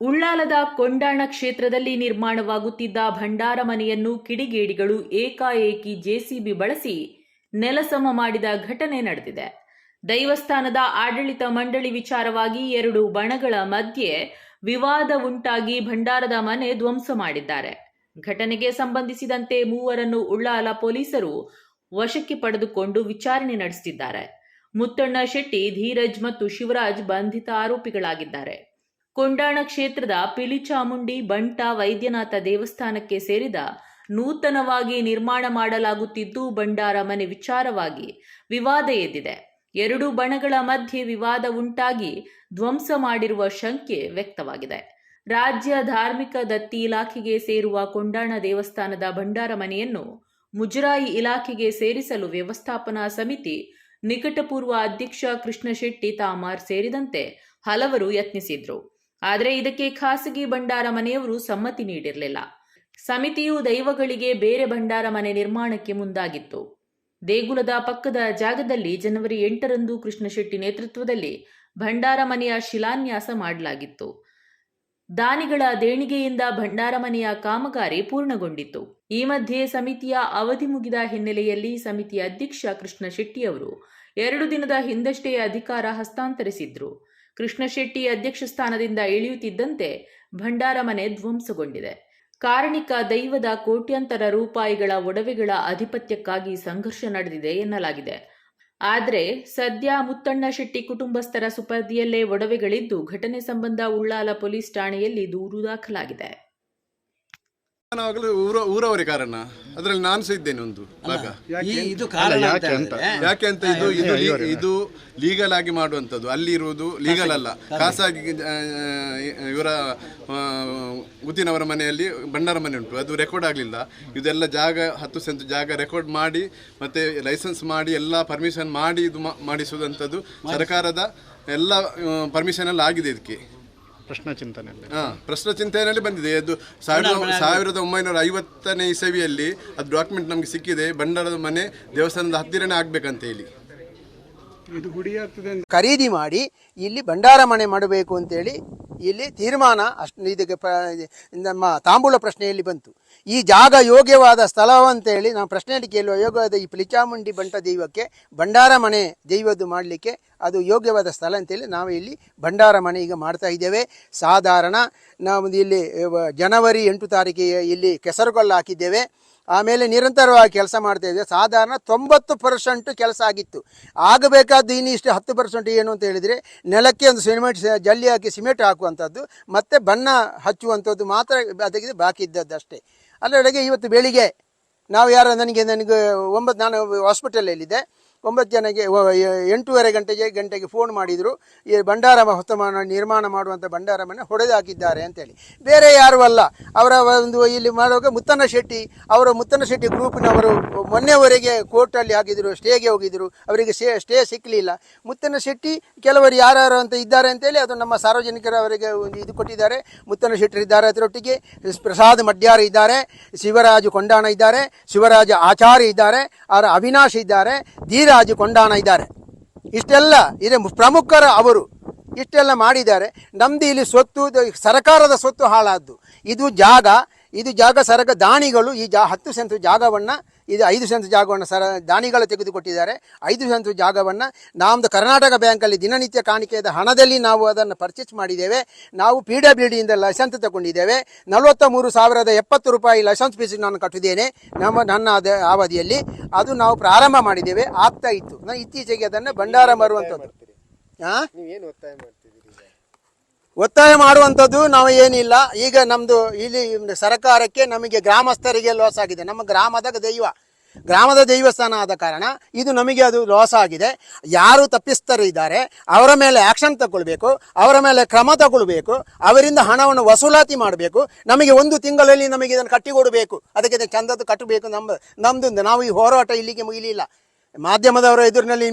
ಉಳ್ಳಾಲದ ಕೊಂಡಾಣ ಕ್ಷೇತ್ರದಲ್ಲಿ ನಿರ್ಮಾಣವಾಗುತ್ತಿದ್ದ ಭಂಡಾರ ಮನೆಯನ್ನು ಕಿಡಿಗೇಡಿಗಳು ಏಕಾಏಕಿ ಜೆಸಿಬಿ ಬಳಸಿ ನೆಲಸಮ ಮಾಡಿದ ಘಟನೆ ನಡೆದಿದೆ. ದೈವಸ್ಥಾನದ ಆಡಳಿತ ಮಂಡಳಿ ವಿಚಾರವಾಗಿ ಎರಡು ಬಣಗಳ ಮಧ್ಯೆ ವಿವಾದ ಉಂಟಾಗಿ ಭಂಡಾರದ ಮನೆ ಧ್ವಂಸ ಮಾಡಿದ್ದಾರೆ. ಘಟನೆಗೆ ಸಂಬಂಧಿಸಿದಂತೆ ಮೂವರನ್ನು ಉಳ್ಳಾಲ ಪೊಲೀಸರು ವಶಕ್ಕೆ ಪಡೆದುಕೊಂಡು ವಿಚಾರಣೆ ನಡೆಸುತ್ತಿದ್ದಾರೆ. ಮುತ್ತಣ್ಣ ಶೆಟ್ಟಿ, ಧೀರಜ್ ಮತ್ತು ಶಿವರಾಜ್ ಬಂಧಿತ ಆರೋಪಿಗಳಾಗಿದ್ದಾರೆ. ಕೊಂಡಾಣ ಕ್ಷೇತ್ರದ ಪಿಲಿಚಾಮುಂಡಿ ಬಂಟ ವೈದ್ಯನಾಥ ದೇವಸ್ಥಾನಕ್ಕೆ ಸೇರಿದ ನೂತನವಾಗಿ ನಿರ್ಮಾಣ ಮಾಡಲಾಗುತ್ತಿದ್ದು ಭಂಡಾರ ಮನೆ ವಿಚಾರವಾಗಿ ವಿವಾದ ಎದ್ದಿದೆ. ಎರಡು ಬಣಗಳ ಮಧ್ಯೆ ವಿವಾದ ಉಂಟಾಗಿ ಧ್ವಂಸ ಮಾಡಿರುವ ಶಂಕೆ ವ್ಯಕ್ತವಾಗಿದೆ. ರಾಜ್ಯ ಧಾರ್ಮಿಕ ದತ್ತಿ ಇಲಾಖೆಗೆ ಸೇರುವ ಕೊಂಡಾಣ ದೇವಸ್ಥಾನದ ಭಂಡಾರ ಮನೆಯನ್ನು ಮುಜರಾಯಿ ಇಲಾಖೆಗೆ ಸೇರಿಸಲು ವ್ಯವಸ್ಥಾಪನಾ ಸಮಿತಿ ನಿಕಟಪೂರ್ವ ಅಧ್ಯಕ್ಷ ಕೃಷ್ಣಶೆಟ್ಟಿ ತಾಮಾರ್ ಸೇರಿದಂತೆ ಹಲವರು ಯತ್ನಿಸಿದ್ರು. ಆದರೆ ಇದಕ್ಕೆ ಖಾಸಗಿ ಭಂಡಾರ ಮನೆಯವರು ಸಮ್ಮತಿ ನೀಡಿರಲಿಲ್ಲ. ಸಮಿತಿಯು ದೈವಗಳಿಗೆ ಬೇರೆ ಭಂಡಾರ ಮನೆ ನಿರ್ಮಾಣಕ್ಕೆ ಮುಂದಾಗಿತ್ತು. ದೇಗುಲದ ಪಕ್ಕದ ಜಾಗದಲ್ಲಿ ಜನವರಿ ಎಂಟರಂದು ಕೃಷ್ಣಶೆಟ್ಟಿ ನೇತೃತ್ವದಲ್ಲಿ ಭಂಡಾರ ಮನೆಯ ಶಿಲಾನ್ಯಾಸ ಮಾಡಲಾಗಿತ್ತು. ದಾನಿಗಳ ದೇಣಿಗೆಯಿಂದ ಭಂಡಾರ ಮನೆಯ ಕಾಮಗಾರಿ ಪೂರ್ಣಗೊಂಡಿತ್ತು. ಈ ಮಧ್ಯೆ ಸಮಿತಿಯ ಅವಧಿ ಮುಗಿದ ಹಿನ್ನೆಲೆಯಲ್ಲಿ ಸಮಿತಿಯ ಅಧ್ಯಕ್ಷ ಕೃಷ್ಣ ಶೆಟ್ಟಿಯವರು ಎರಡು ದಿನದ ಹಿಂದಷ್ಟೇ ಅಧಿಕಾರ ಹಸ್ತಾಂತರಿಸಿದ್ರು. ಕೃಷ್ಣ ಶೆಟ್ಟಿ ಅಧ್ಯಕ್ಷ ಸ್ಥಾನದಿಂದ ಇಳಿಯುತ್ತಿದ್ದಂತೆ ಭಂಡಾರ ಮನೆ ಧ್ವಂಸಗೊಂಡಿದೆ. ಕಾರಣಿಕ ದೈವದ ಕೋಟ್ಯಂತರ ರೂಪಾಯಿಗಳ ಒಡವೆಗಳ ಅಧಿಪತ್ಯಕ್ಕಾಗಿ ಸಂಘರ್ಷ ನಡೆದಿದೆ ಎನ್ನಲಾಗಿದೆ. ಆದರೆ ಸದ್ಯ ಮುತ್ತಣ್ಣ ಶೆಟ್ಟಿ ಕುಟುಂಬಸ್ಥರ ಸುಪರ್ದಿಯಲ್ಲೇ ಒಡವೆಗಳಿದ್ದು ಘಟನೆ ಸಂಬಂಧ ಉಳ್ಳಾಲ ಪೊಲೀಸ್ ಠಾಣೆಯಲ್ಲಿ ದೂರು ದಾಖಲಾಗಿದೆ. ಊರ ಊರವರೇ ಕಾರಣ. ಅದರಲ್ಲಿ ನಾನು ಸಹ ಇದ್ದೇನೆ ಒಂದು ಭಾಗ. ಈ ಇದು ಕಾರಣ ಅಂತ ಹೇಳಿದ್ರೆ ಯಾಕೆ ಅಂತ? ಇದು ಇದು ಲೀ- ಇದು ಲೀಗಲ್ ಆಗಿ ಮಾಡುವಂಥದ್ದು. ಅಲ್ಲಿ ಇರುವುದು ಲೀಗಲ್ ಅಲ್ಲ. ಖಾಸಗಿ. ಆ, ಇವರ ಆ, ಗುತ್ತಿನವರ ಮನೆಯಲ್ಲಿ ಭಂಡಾರ ಮನೆ ಉಂಟು. ಅದು ರೆಕಾರ್ಡ್ ಆಗಲಿಲ್ಲ. ಇದೆಲ್ಲ ಜಾಗ ಹತ್ತು ಸೆಂಟ್ ಜಾಗ ರೆಕಾರ್ಡ್ ಮಾಡಿ ಮತ್ತೆ ಲೈಸೆನ್ಸ್ ಮಾಡಿ ಎಲ್ಲ ಪರ್ಮಿಷನ್ ಮಾಡಿ ಇದು ಮಾ- ಮಾಡಿಸುವಂಥದ್ದು ಸರ್ಕಾರದ ಎಲ್ಲ ಪರ್ಮಿಷನ್ ಎಲ್ಲ ಆಗಿದೆ ಇದಕ್ಕೆ. ಪ್ರಶ್ನೆ ಚಿಂತನೆಯಲ್ಲಿ ಹಾಂ ಪ್ರಶ್ನ ಚಿಂತನೆಯಲ್ಲಿ ಬಂದಿದೆ. ಅದು ಸಾವಿರದ ಸಾವಿರದ ಒಂಬೈನೂರ ಐವತ್ತನೇ ಇಸವಿಯಲ್ಲಿ ಅದು ಡಾಕ್ಯುಮೆಂಟ್ ನಮಗೆ ಸಿಕ್ಕಿದೆ. ಬಂಡಾರದ ಮನೆ ದೇವಸ್ಥಾನದ ಹತ್ತಿರನೇ ಆಗ್ಬೇಕಂತ ಹೇಳಿ. ಇದು ಗುಡಿ ಆಗ್ತದೆ ಖರೀದಿ ಮಾಡಿ ಇಲ್ಲಿ ಭಂಡಾರ ಮನೆ ಮಾಡಬೇಕು ಅಂತೇಳಿ ಇಲ್ಲಿ ತೀರ್ಮಾನ ಅಷ್ಟು ಇದಕ್ಕೆ ನಮ್ಮ ತಾಂಬೂಲ ಪ್ರಶ್ನೆಯಲ್ಲಿ ಬಂತು. ಈ ಜಾಗ ಯೋಗ್ಯವಾದ ಸ್ಥಳವಂತೇಳಿ ನಾವು ಪ್ರಶ್ನೆಯಲ್ಲಿ ಕೇಳುವ ಯೋಗ್ಯವಾದ ಈ ಪಿಲಿಚಾಮುಂಡಿ ಬಂಟ ದೈವಕ್ಕೆ ಭಂಡಾರ ಮನೆ ದೈವದ್ದು ಮಾಡಲಿಕ್ಕೆ ಅದು ಯೋಗ್ಯವಾದ ಸ್ಥಳ ಅಂತೇಳಿ ನಾವು ಇಲ್ಲಿ ಭಂಡಾರ ಮನೆ ಈಗ ಮಾಡ್ತಾ ಇದ್ದೇವೆ. ಸಾಧಾರಣ ನಾವು ಇಲ್ಲಿ ಜನವರಿ ಎಂಟು ತಾರೀಕಿಗೆ ಇಲ್ಲಿ ಕೆಸರುಗೊಲ್ಲ ಹಾಕಿದ್ದೇವೆ. ಆಮೇಲೆ ನಿರಂತರವಾಗಿ ಕೆಲಸ ಮಾಡ್ತಾ ಇದ್ದೇವೆ. ಸಾಧಾರಣ ತೊಂಬತ್ತು ಪರ್ಸೆಂಟ್ ಕೆಲಸ ಆಗಿತ್ತು. ಆಗಬೇಕಾದ್ದು ಇನ್ನು ಇಷ್ಟು ಹತ್ತು ಪರ್ಸೆಂಟ್ ಏನು ಅಂತ ಹೇಳಿದರೆ ನೆಲಕ್ಕೆ ಒಂದು ಸಿಮೆಂಟ್ ಜಲ್ಲಿ ಹಾಕಿ ಸಿಮೆಂಟ್ ಹಾಕುವಂಥದ್ದು, ಮತ್ತು ಬಣ್ಣ ಹಚ್ಚುವಂಥದ್ದು ಮಾತ್ರ ಅದಕ್ಕೆ ಬಾಕಿ ಇದ್ದದ್ದು ಅಷ್ಟೇ. ಅದರೊಳಗೆ ಇವತ್ತು ಬೆಳಿಗ್ಗೆ ನಾವು ಯಾರು ನನಗೆ ನನಗೆ ಒಂಬತ್ತು ನಾನು ಹಾಸ್ಪಿಟಲಲ್ಲಿದ್ದೆ ಒಂಬತ್ತು ಜನಗೆ ಎಂಟೂವರೆ ಗಂಟೆಗೆ ಗಂಟೆಗೆ ಫೋನ್ ಮಾಡಿದರು. ಈ ಭಂಡಾರ ಹೊಸ ಮ- ನಿರ್ಮಾಣ ಮಾಡುವಂಥ ಭಂಡಾರ ಮನೆ ಹೊಡೆದು ಹಾಕಿದ್ದಾರೆ ಅಂತೇಳಿ. ಬೇರೆ ಯಾರೂ ಅಲ್ಲ. ಅವರ ಒಂದು ಇಲ್ಲಿ ಮಾಡುವಾಗ ಮುತ್ತನ ಶೆಟ್ಟಿ, ಅವರ ಮುತ್ತನ ಶೆಟ್ಟಿ ಗ್ರೂಪ್ನವರು ಮೊನ್ನೆವರೆಗೆ ಕೋರ್ಟಲ್ಲಿ ಹಾಕಿದರು ಸ್ಟೇಗೆ ಹೋಗಿದ್ದರು ಅವರಿಗೆ ಸ್ಟೇ ಸ್ಟೇ ಸಿಕ್ಕಲಿಲ್ಲ ಮುತ್ತನ ಶೆಟ್ಟಿ, ಕೆಲವರು ಯಾರ್ಯಾರು ಅಂತ ಇದ್ದಾರೆ ಅಂತೇಳಿ ಅದು ನಮ್ಮ ಸಾರ್ವಜನಿಕರು ಅವರಿಗೆ ಒಂದು ಇದು ಕೊಟ್ಟಿದ್ದಾರೆ. ಮುತ್ತನ ಶೆಟ್ಟಿ ಇದ್ದಾರೆ ಅದರೊಟ್ಟಿಗೆ. ಪ್ರಸಾದ್ ಮಡ್ಯಾರ್ ಇದ್ದಾರೆ. ಶಿವರಾಜು ಕೊಂಡಾಣ ಇದ್ದಾರೆ. ಶಿವರಾಜ ಆಚಾರ್ಯ ಇದ್ದಾರೆ. ಅವರ ಅವಿನಾಶ್ ಇದ್ದಾರೆ. ಧೀರಾಜು ಕೊಂಡಾಣ ಇದ್ದಾರೆ. ಇಷ್ಟೆಲ್ಲ ಇದೆ. ಪ್ರಮುಖರ ಅವರು ಇಷ್ಟೆಲ್ಲ ಮಾಡಿದ್ದಾರೆ. ನಮ್ದು ಇಲ್ಲಿ ಸ್ವತ್ತು, ಸರ್ಕಾರದ ಸ್ವತ್ತು ಹಾಳಾದ್ದು. ಇದು ಜಾಗ ಇದು ಜಾಗ ಸರಗ ದಾನಿಗಳು ಈ ಜಾ ಹತ್ತು ಸೆಂಟ್ ಜಾಗವನ್ನು, ಇದು ಐದು ಸೆಂಟ್ ಜಾಗವನ್ನು ಸರ ದಾನಿಗಳು ತೆಗೆದುಕೊಟ್ಟಿದ್ದಾರೆ. ಐದು ಸೆಂಟ್ ಜಾಗವನ್ನು ನಮ್ಮದು ಕರ್ನಾಟಕ ಬ್ಯಾಂಕಲ್ಲಿ ದಿನನಿತ್ಯ ಕಾಣಿಕೆಯಾದ ಹಣದಲ್ಲಿ ನಾವು ಅದನ್ನು ಪರ್ಚೇಸ್ ಮಾಡಿದ್ದೇವೆ. ನಾವು ಪಿ ಡಬ್ಲ್ಯೂ ಡಿಯಿಂದ ಲೈಸೆನ್ಸ್ ತಗೊಂಡಿದ್ದೇವೆ. ನಲವತ್ತ ಮೂರು ಸಾವಿರದ ಎಪ್ಪತ್ತು ರೂಪಾಯಿ ಲೈಸೆನ್ಸ್ ಫೀಸ್ ನಾನು ಕಟ್ಟಿದ್ದೇನೆ. ನಮ್ಮ, ನನ್ನ ಅದ, ಅವಧಿಯಲ್ಲಿ. ಅದು ನಾವು ಪ್ರಾರಂಭ ಮಾಡಿದ್ದೇವೆ. ಆಗ್ತಾ ಇತ್ತು. ನಾನು ಇತ್ತೀಚೆಗೆ ಅದನ್ನು ಭಂಡಾರ ಬರುವಂಥದ್ದು ಹಾಂ ಒತ್ತಾಯ ಮಾಡುವಂಥದ್ದು ನಾವು ಏನಿಲ್ಲ. ಈಗ ನಮ್ಮದು ಇಲ್ಲಿ ಸರ್ಕಾರಕ್ಕೆ ನಮಗೆ ಗ್ರಾಮಸ್ಥರಿಗೆ ಲಾಸ್ ಆಗಿದೆ. ನಮ್ಮ ಗ್ರಾಮದ ದೈವ, ಗ್ರಾಮದ ದೈವಸ್ಥಾನ ಆದ ಕಾರಣ ಇದು ನಮಗೆ ಅದು ಲಾಸ್ ಆಗಿದೆ. ಯಾರು ತಪ್ಪಿಸ್ತರು ಇದ್ದಾರೆ, ಅವರ ಮೇಲೆ ಆ್ಯಕ್ಷನ್ ತಗೊಳ್ಬೇಕು, ಅವರ ಮೇಲೆ ಕ್ರಮ ತಗೊಳ್ಬೇಕು, ಅವರಿಂದ ಹಣವನ್ನು ವಸೂಲಾತಿ ಮಾಡಬೇಕು. ನಮಗೆ ಒಂದು ತಿಂಗಳಲ್ಲಿ ನಮಗೆ ಇದನ್ನು ಕಟ್ಟಿಕೊಡಬೇಕು. ಅದಕ್ಕೆ ಚಂದದ್ದು ಕಟ್ಟಬೇಕು. ನಮ್ಮ ನಮ್ಮದು ನಾವು ಈ ಹೋರಾಟ ಇಲ್ಲಿಗೆ ಮುಗಿಲಿಲ್ಲ. ಮಾಧ್ಯಮದವರ ಎದುರಿನಲ್ಲಿ